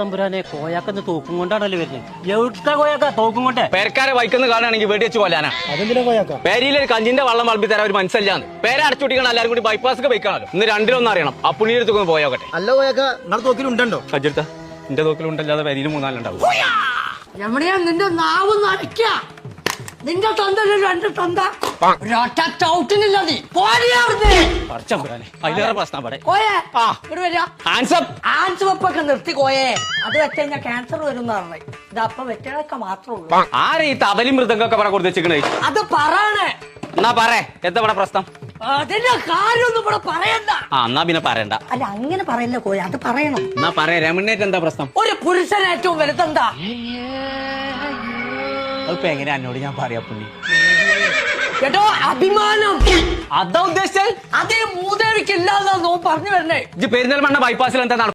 തമ്പുരാനെ കോയാക്കന്ന് തോക്കും കൊണ്ടാണല്ലോ വരുന്നത് എവിടുത്തെ കോയാക്ക? തോക്കും കൊണ്ട്. പേരക്കാരെ വൈക്കുന്ന കാണുകയാണെങ്കിൽ വെടി വെച്ച് കൊല്ലാനാ. അതെന്തിനാ കോയാക്ക? പേരിയിൽ ഒരു കഞ്ചിന്റെ വള്ളം വളമ്പി തരാൻ ഒരു മനസ്സല്ലാന്ന്. പേരെ അടച്ചുട്ടിക്കണം എല്ലാവരും കൂടി ബൈപ്പാസ് ബൈക്കാണല്ലോ ഇന്ന് രണ്ടിലൊന്നും അറിയണം. ആ പുണ്യെടുത്തൊന്ന് പോയോക്കട്ടെ അല്ല കോയാക്ക നിങ്ങളുടെ തോക്കിലുണ്ടോ അജിത്ത എന്റെ തോക്കിലുണ്ടല്ലാതെ പേരിയിൽ മൂന്നാലുണ്ടാവും എവിടെയാ നിന്റെ നാവ് നടക്ക നിന്റെ തന്ത രണ്ട് തന്ത. ഒരൊറ്റ ചവിട്ടിനില്ല നീ പോരിയാവുന്നേ പറിച്ചമ്പുരാനെ അതിലേറെ പ്രശ്നം അവിടെ. കോയെ ആ. ഇവിടെ വരിക ആൻസം ആൻസ് വെപ്പൊക്കെ നിർത്തി കോയേ. അത് വെച്ച് കഴിഞ്ഞാൽ ക്യാൻസർ വരും ഇത് അപ്പൊ വെറ്റതൊക്കെ മാത്രമേ ഉള്ളൂ. ആരെ ഈ തബലി മൃദംഗൊക്കെ പറ കൊടുത്ത് വെച്ചിക്കണേ അത് പറയണേ. എന്നാ പറേ എന്താ ഇവിടെ പ്രശ്നം? അതിന്റെ കാര്യമൊന്നും ഇവിടെ പറയണ്ട. ആ എന്നാ പിന്നെ പറയണ്ട. അല്ല അങ്ങനെ പറയല്ല കോയ. അത് പറയണം. എന്നാ പറയാ. രമണേറ്റ് എന്താ പ്രശ്നം? ഒരു പുരുഷൻ ഏറ്റവും വലുതെന്താ? അതിപ്പോ എങ്ങനെയാ എന്നോട് ഞാൻ പറയാ പുള്ളി? കേട്ടോ അഭിമാനം. അതാ ഉദ്ദേശിച്ചത്? അതേ മൂദേവിക്ക് ഇല്ലാന്നാ പറഞ്ഞു വരണേ. ഇത് പെരിന്തൽമണ്ണ ബൈപ്പാസിൽ എന്താ